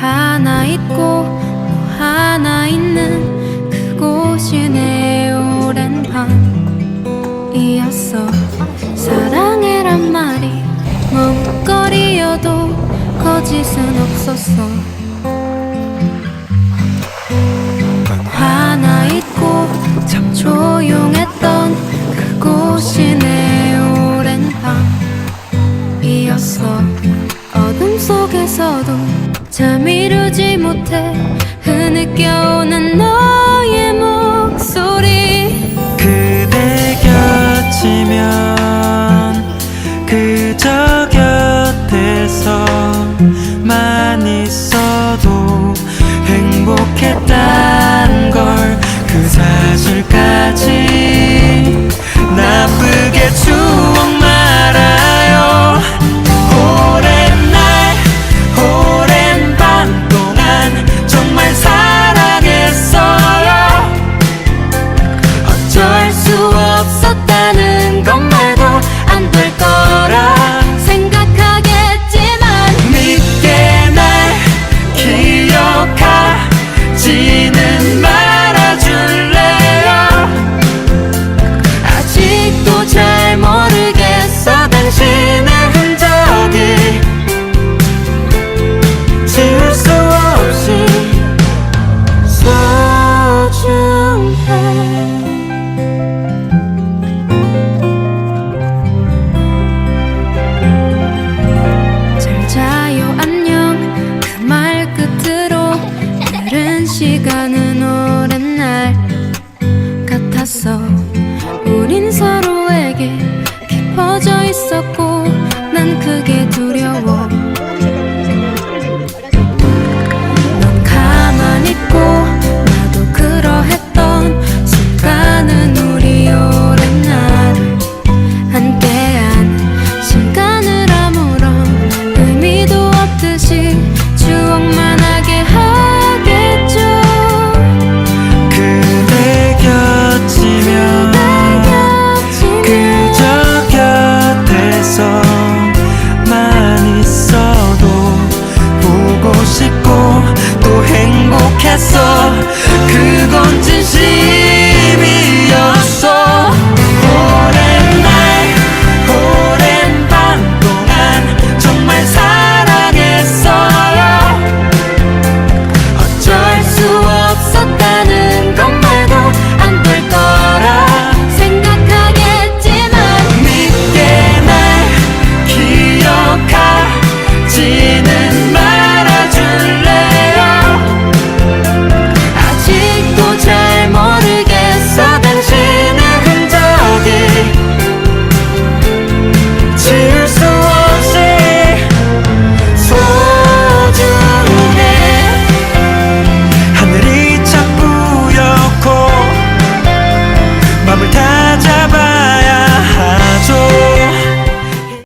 하나 있고 또 하나 있는 그곳이 내 오랜 밤이었어. 사랑해란 말이 먼거리여도 거짓은 없었어. kept up. 잘 모르겠어. 당신의 흔적이 지울 수 없이 소중해. 잘 자요. 안녕. 그 말 끝으로 다른 시간은 오랜 날 같았어. 생각했어. 그건